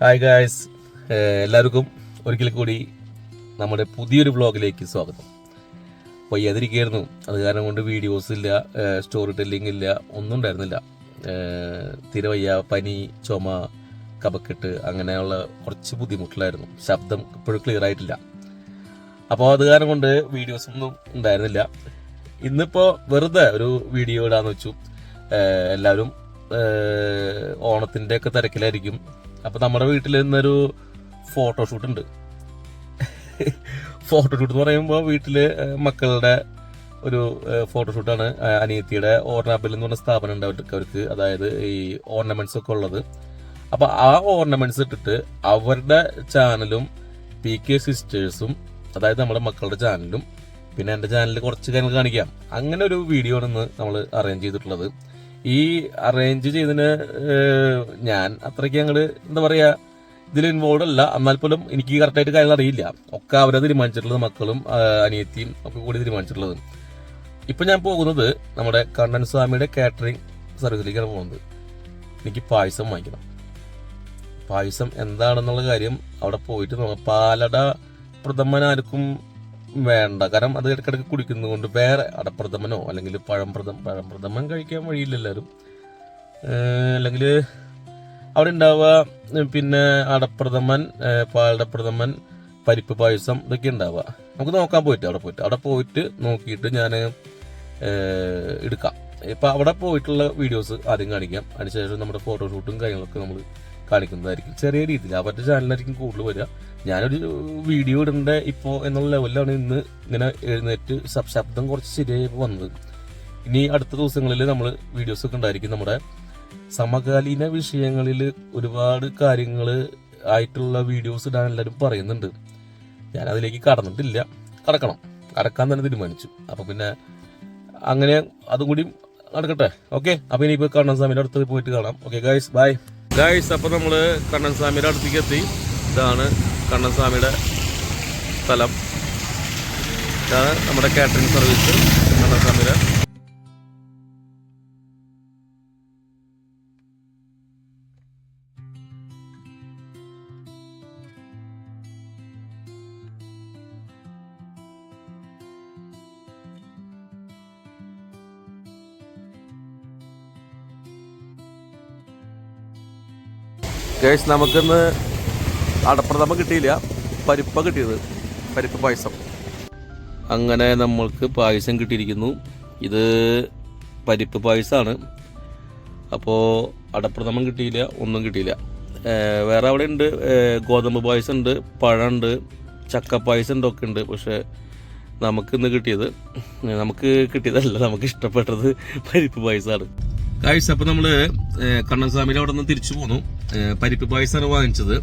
Hi guys എല്ലാവർക്കും ഒരിക്കൽ കൂടി നമ്മുടെ പുതിയൊരു വ്ളോഗിലേക്ക് സ്വാഗതം. വയ്യാതിരിക്കുകയായിരുന്നു അത് കാരണം കൊണ്ട് വീഡിയോസ് ഇല്ല സ്റ്റോറി ടെല്ലിംഗ് ഇല്ല ഒന്നും ഉണ്ടായിരുന്നില്ല. തിരവയ്യ തീരെ വയ്യ പനി ചുമ കപക്കെട്ട് അങ്ങനെയുള്ള കുറച്ച് ബുദ്ധിമുട്ടിലായിരുന്നു. ശബ്ദം ഇപ്പോഴും ക്ലിയർ ആയിട്ടില്ല. അപ്പോൾ അത് കാരണം കൊണ്ട് വീഡിയോസ് ഒന്നും ഉണ്ടായിരുന്നില്ല. ഇന്നിപ്പോൾ വെറുതെ ഒരു വീഡിയോ ഇടാന്ന് വെച്ചു. എല്ലാവരും ഓണത്തിന്റെയൊക്കെ തിരക്കിലായിരിക്കും. അപ്പൊ നമ്മുടെ വീട്ടിൽ ഇന്നൊരു ഫോട്ടോഷൂട്ട് ഉണ്ട്. ഫോട്ടോഷൂട്ട് എന്ന് പറയുമ്പോൾ വീട്ടിൽ മക്കളുടെ ഒരു ഫോട്ടോഷൂട്ടാണ് അനിയത്തിയുടെ ഓർണാബിൽ എന്ന് പറഞ്ഞ സ്ഥാപനം ഉണ്ട് അവർക്ക് അതായത് ഈ ഓർണമെന്റ്സ് ഒക്കെ ഉള്ളത്. അപ്പൊ ആ ഓർണമെന്റ്സ് ഇട്ടിട്ട് അവരുടെ ചാനലും പി കെ സിസ്റ്റേഴ്സും അതായത് നമ്മുടെ മക്കളുടെ ചാനലും പിന്നെ എന്റെ ചാനലിൽ കുറച്ച് കാര്യങ്ങൾ കാണിക്കാം. അങ്ങനെ ഒരു വീഡിയോ ആണ് നമ്മൾ അറേഞ്ച് ചെയ്തിട്ടുള്ളത്. ഈ അറേഞ്ച് ചെയ്തതിന് ഞാൻ അത്രയ്ക്ക് ഞങ്ങൾ എന്താ പറയാ ഇതിൽ ഇൻവോൾവ് അല്ല. എന്നാൽ പോലും എനിക്ക് കറക്റ്റായിട്ട് കാര്യങ്ങൾ അറിയില്ല. ഒക്കെ അവരെ തീരുമാനിച്ചിട്ടുള്ളത് മക്കളും അനിയത്തിയും ഒക്കെ കൂടി തീരുമാനിച്ചിട്ടുള്ളത്. ഇപ്പൊ ഞാൻ പോകുന്നത് നമ്മുടെ കണ്ണൻ സ്വാമിയുടെ കാറ്ററിംഗ് സർവീസിലേക്കാണ് പോകുന്നത്. എനിക്ക് പായസം വാങ്ങിക്കണം. പായസം എന്താണെന്നുള്ള കാര്യം അവിടെ പോയിട്ട് നോക്കാം. പാലട പ്രഥമൻ ആർക്കും വേണ്ട. കാരണം അത് ഇടയ്ക്കിടയ്ക്ക് കുടിക്കുന്നത് കൊണ്ട് വേറെ അടപ്രഥമനോ അല്ലെങ്കിൽ പഴംപ്രഥം പഴംപ്രഥമൻ പഴം പ്രഥമൻ കഴിക്കാൻ വഴിയില്ല എല്ലാവരും. അല്ലെങ്കിൽ അവിടെ ഉണ്ടാവുക പിന്നെ അടപ്രഥമൻ പാലടപ്രഥമൻ പരിപ്പ് പായസം ഇതൊക്കെ ഉണ്ടാവുക. നമുക്ക് നോക്കാൻ പോയിട്ട് അവിടെ പോയിട്ട്. അവിടെ പോയിട്ട് നോക്കിയിട്ട് ഞാൻ എടുക്കാം. ഇപ്പം അവിടെ പോയിട്ടുള്ള വീഡിയോസ് ആദ്യം കാണിക്കാം. അതിനുശേഷം നമ്മുടെ ഫോട്ടോഷൂട്ടും കാര്യങ്ങളൊക്കെ നമ്മൾ കാണിക്കുന്നതായിരിക്കും. ചെറിയ രീതിയിൽ. അവരുടെ ചാനലായിരിക്കും കൂടുതൽ വരിക. ഞാനൊരു വീഡിയോ ഇടേണ്ട ഇപ്പോൾ എന്നുള്ള ലെവലിലാണ് ഇന്ന് ഇങ്ങനെ എഴുന്നേറ്റ് ശബ്- ശബ്ദം കുറച്ച് ശരിയായി വന്നത്. ഇനി അടുത്ത ദിവസങ്ങളിൽ നമ്മൾ വീഡിയോസ് ഒക്കെ ഉണ്ടായിരിക്കും. നമ്മുടെ സമകാലീന വിഷയങ്ങളിൽ ഒരുപാട് കാര്യങ്ങൾ ആയിട്ടുള്ള വീഡിയോസ് ഇടാൻ എല്ലാവരും പറയുന്നുണ്ട്. ഞാൻ അതിലേക്ക് കടന്നിട്ടില്ല. കടക്കണം. കടക്കാൻ തന്നെ തീരുമാനിച്ചു. അപ്പൊ പിന്നെ അങ്ങനെ അതും കൂടി നടക്കട്ടെ. ഓക്കെ അപ്പൊ ഇനിയിപ്പോ കാണാൻ സമയം. അടുത്ത് പോയിട്ട് കാണാം. ഓക്കെ ഗൈസ് ബൈ ഗൈസ് അപ്പോൾ നമ്മൾ കണ്ണൻ സ്വാമിയുടെ അടുത്തേക്ക് എത്തി. ഇതാണ് കണ്ണൻ സ്വാമിയുടെ സ്ഥലം. ഇതാണ് നമ്മുടെ കാറ്ററിംഗ് സർവീസ് കണ്ണൻ സ്വാമിയുടെ ഗൈസ് നമുക്കിന്ന് അടപ്രഥമ കിട്ടിയില്ല. പരിപ്പ കിട്ടിയത്. പരിപ്പ് പായസം. അങ്ങനെ നമ്മൾക്ക് പായസം കിട്ടിയിരിക്കുന്നു. ഇത് പരിപ്പ് പായസമാണ് അപ്പോൾ അടപ്രഥമം കിട്ടിയില്ല ഒന്നും കിട്ടിയില്ല. വേറെ അവിടെ ഉണ്ട്. ഗോതമ്പ് പായസം ഉണ്ട് പഴമുണ്ട് ചക്ക പായസം ഉണ്ട് ഒക്കെ ഉണ്ട്. പക്ഷേ നമുക്ക് ഇന്ന് കിട്ടിയത് നമുക്ക് കിട്ടിയതല്ല നമുക്ക് ഇഷ്ടപ്പെട്ടത് പരിപ്പ് പായസമാണ്. കാഴ്ച അപ്പൊ നമ്മൾ കണ്ണൻസ്വാമിയിൽ അവിടെ നിന്ന് തിരിച്ചു പോന്നു. പരിപ്പ് പായസമാണ് വാങ്ങിച്ചത്.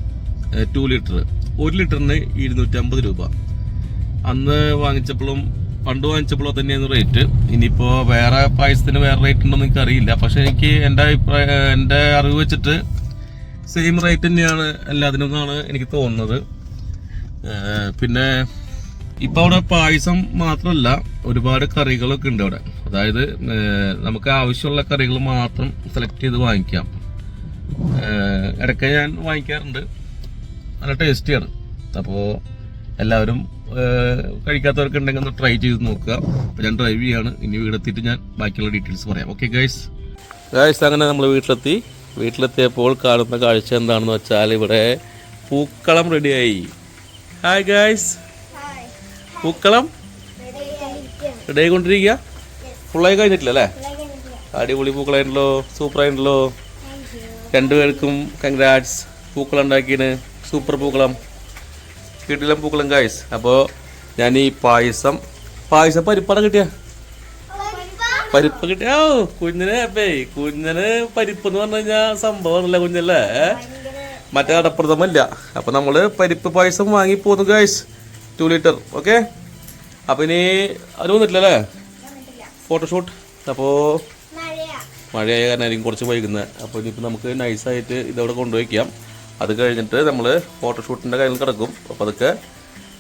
ടു ലിറ്റർ ഒരു ലിറ്ററിന് ഇരുന്നൂറ്റമ്പത് രൂപ. അന്ന് വാങ്ങിച്ചപ്പോഴും പണ്ട് വാങ്ങിച്ചപ്പോഴും തന്നെയാണ് റേറ്റ് ഇനിയിപ്പോ വേറെ പായസത്തിന് വേറെ റേറ്റ് ഉണ്ടോ എനിക്ക് അറിയില്ല പക്ഷെ എനിക്ക് എന്റെ അഭിപ്രായം എന്റെ അറിവ് വെച്ചിട്ട് സെയിം റേറ്റ് തന്നെയാണ് എല്ലാത്തിനും എന്നാണ് എനിക്ക് തോന്നുന്നത്. പിന്നെ ഇപ്പൊ അവിടെ പായസം മാത്രമല്ല ഒരുപാട് കറികളൊക്കെ ഉണ്ട് അവിടെ. അതായത് നമുക്ക് ആവശ്യമുള്ള കറികൾ മാത്രം സെലക്ട് ചെയ്ത് വാങ്ങിക്കാം. ഇടയ്ക്ക് ഞാൻ വാങ്ങിക്കാറുണ്ട്. നല്ല ടേസ്റ്റിയാണ്. അപ്പോൾ എല്ലാവരും കഴിക്കാത്തവർക്ക് ഉണ്ടെങ്കിൽ ഒന്ന് ട്രൈ ചെയ്ത് നോക്കുക. അപ്പോൾ ഞാൻ ഡ്രൈവ് ചെയ്യാണ്. ഇനി വീടെത്തിയിട്ട് ഞാൻ ബാക്കിയുള്ള ഡീറ്റെയിൽസ് പറയാം. ഓക്കെ ഗൈസ് ഗൈസ് അങ്ങനെ നമ്മൾ വീട്ടിലെത്തി. വീട്ടിലെത്തിയപ്പോൾ കാണുന്ന കാഴ്ച എന്താണെന്ന് വെച്ചാൽ ഇവിടെ പൂക്കളം റെഡിയായി ഹായ് ഗൈസ് പൂക്കളം? റെഡി ആയിക്കൊണ്ടിരിക്കുക ഫുള്ളായി കഴിഞ്ഞിട്ടില്ല അല്ലേ? അടിപൊളി പൂക്കളായിട്ടുണ്ടല്ലോ സൂപ്പറായിട്ടുണ്ടല്ലോ. രണ്ടുപേർക്കും കൺഗ്രാറ്റ്സ് പൂക്കളം ഉണ്ടാക്കിയാണ് സൂപ്പർ പൂക്കളം. കിട്ടില്ല പൂക്കളം കായ്സ് അപ്പോൾ ഞാൻ ഈ പായസം പായസം പരിപ്പാണ് കിട്ടിയ? പരിപ്പ് കിട്ടിയ ഓ കുഞ്ഞിന് അപ്പേ കുഞ്ഞിന് പരിപ്പ് എന്ന് പറഞ്ഞു കഴിഞ്ഞാൽ സംഭവമാണല്ലേ കുഞ്ഞല്ലേ? മറ്റേ അടപ്രഥമല്ല അപ്പം നമ്മൾ പരിപ്പ് പായസം വാങ്ങി പോന്നു കായ്സ് ടു ലിറ്റർ ഓക്കെ അപ്പൊ ഇനി അത് വന്നിട്ടില്ലല്ലേ? ഫോട്ടോഷൂട്ട് അപ്പോ മഴയായ കാരണമായിരിക്കും കുറച്ച് വൈകുന്നത്. അപ്പോൾ ഇനിയിപ്പോൾ നമുക്ക് നൈസായിട്ട് ഇതവിടെ കൊണ്ടുപോയിക്കാം അത് കഴിഞ്ഞിട്ട് നമ്മൾ ഫോട്ടോഷൂട്ടിന്റെ കാര്യങ്ങൾ കിടക്കും. അപ്പോൾ അതൊക്കെ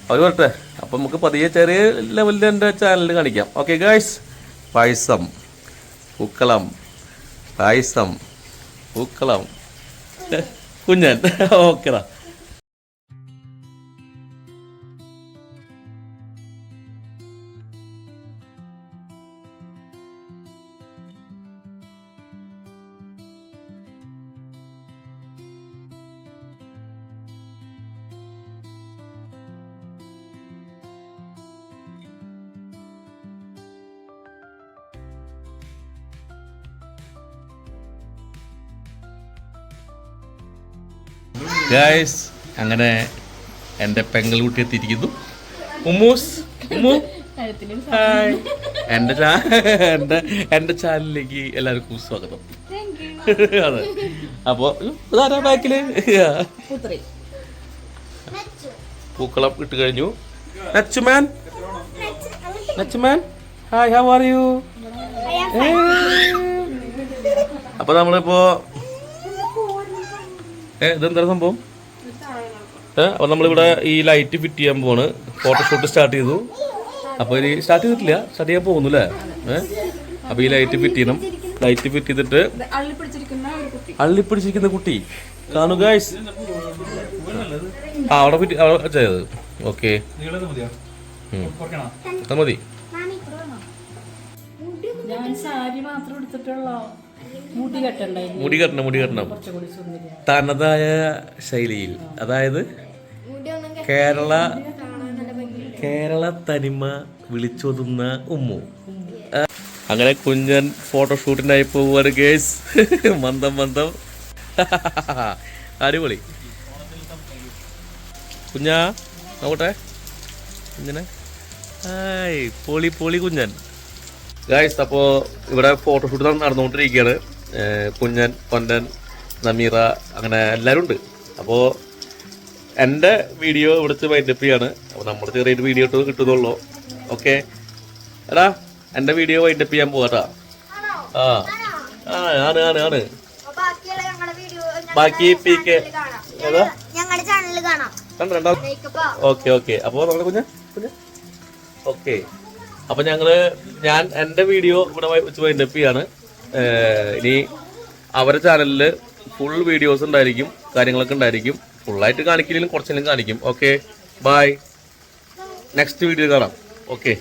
അവർ വരട്ടെ. അപ്പൊ നമുക്ക് പതിയെ ചെറിയ ലെവലിൽ എന്റെ ചാനലിൽ കാണിക്കാം. ഓക്കെ ഗായ്സ് പായസം പൂക്കളം പായസം പൂക്കളം. കുഞ്ഞൻ. ഓക്കെടാ ഗായ്സ് അങ്ങനെ എന്റെ പെങ്ങൾ കുട്ടി എത്തിയിരിക്കുന്നു. ഉമ്മൂസ് ഉമ്മു. ഹായ് എന്റെ എന്റെ എന്റെ ചാനലിലേക്ക് എല്ലാവർക്കും സ്വാഗതം. അതെ. അപ്പോൾ ഇതാരാ ബാക്കിൽ പൂക്കളം ഇട്ട് കഴിഞ്ഞു. നച്ചുമാൻ നച്ചുമാൻ ഹായ് ഹൗ ആർ യു അപ്പോൾ നമ്മളിപ്പോ ഏ ഇതെന്താ സംഭവം? ഏഹ് അപ്പൊ നമ്മളിവിടെ ഈ ലൈറ്റ് ഫിറ്റ് ചെയ്യാൻ പോവാണ്. ഫോട്ടോഷൂട്ട് സ്റ്റാർട്ട് ചെയ്തു. അപ്പൊ ഇനി സ്റ്റാർട്ട് ചെയ്തിട്ടില്ല. സ്റ്റാർട്ട് ചെയ്യാൻ പോകുന്നു അല്ലേ? ഏഹ് അപ്പൊ ഈ ലൈറ്റ് ഫിറ്റ് ചെയ്യണം. ലൈറ്റ് ഫിറ്റ് ചെയ്തിട്ട് അള്ളി പിടിച്ചിരിക്കുന്ന ഒരു കുട്ടി. അള്ളിപ്പിടിച്ചിരിക്കുന്ന കുട്ടി കാണു ഗൈസ് ആ അവിടെ ഫിറ്റ് അവിടെ ചെയ്തത് ഓക്കെ അത്. മതി. ഞാൻ സാരി മാത്രം മുടി മുടി കെട്ടണം മുടി കെട്ടണം കുറച്ചുകൂടി തനതായ ശൈലിയിൽ അതായത് കേരള കേരള തനിമ വിളിച്ചൊതുന്ന ഉമ്മു. അങ്ങനെ കുഞ്ഞൻ ഫോട്ടോഷൂട്ടിനായി പോവുകയാണ് ഗേസ് മന്ദം മന്ദം. അടിപൊളി. കുഞ്ഞാ നോക്കട്ടെ. കുഞ്ഞനെ. ഹായ് പൊളി പൊളി കുഞ്ഞൻ. ഗായ്സ് അപ്പോൾ ഇവിടെ ഫോട്ടോഷൂട്ട് നടന്നുകൊണ്ടിരിക്കുകയാണ്. കുഞ്ഞൻ പൊന്നൻ നമീറ അങ്ങനെ എല്ലാവരും ഉണ്ട് അപ്പോൾ എന്റെ വീഡിയോ ഇവിടുത്തെ വൈൻഡപ്പ് ചെയ്യാണ്. അപ്പോൾ നമ്മൾ ചെറിയൊരു വീഡിയോ ഇട്ട് കിട്ടുന്നുള്ളൂ. ഓക്കെ എടാ എന്റെ വീഡിയോ വൈൻഡപ്പ് ചെയ്യാൻ പോകാട്ടാ ആ. ആ ആണ് ആണ് ആണ്. ബാക്കി പി കെ ഏതാ? കണ്ട ഓക്കെ ഓക്കെ അപ്പോൾ നമ്മുടെ കുഞ്ഞ് കുഞ്ഞ് ഓക്കെ അപ്പോൾ ഞങ്ങൾ ഞാൻ എന്റെ വീഡിയോ ഇവിടെ വെച്ച് വൈൻഡപ്പ് ചെയ്യാണ്. ഇനി അവരുടെ ചാനലിൽ ഫുൾ വീഡിയോസ് ഉണ്ടായിരിക്കും കാര്യങ്ങളൊക്കെ ഉണ്ടായിരിക്കും. ഫുള്ളായിട്ട് കാണിക്കില്ലെങ്കിലും കുറച്ചെങ്കിലും കാണിക്കും. ഓക്കെ ബൈ നെക്സ്റ്റ് വീഡിയോ കാണാം. ഓക്കെ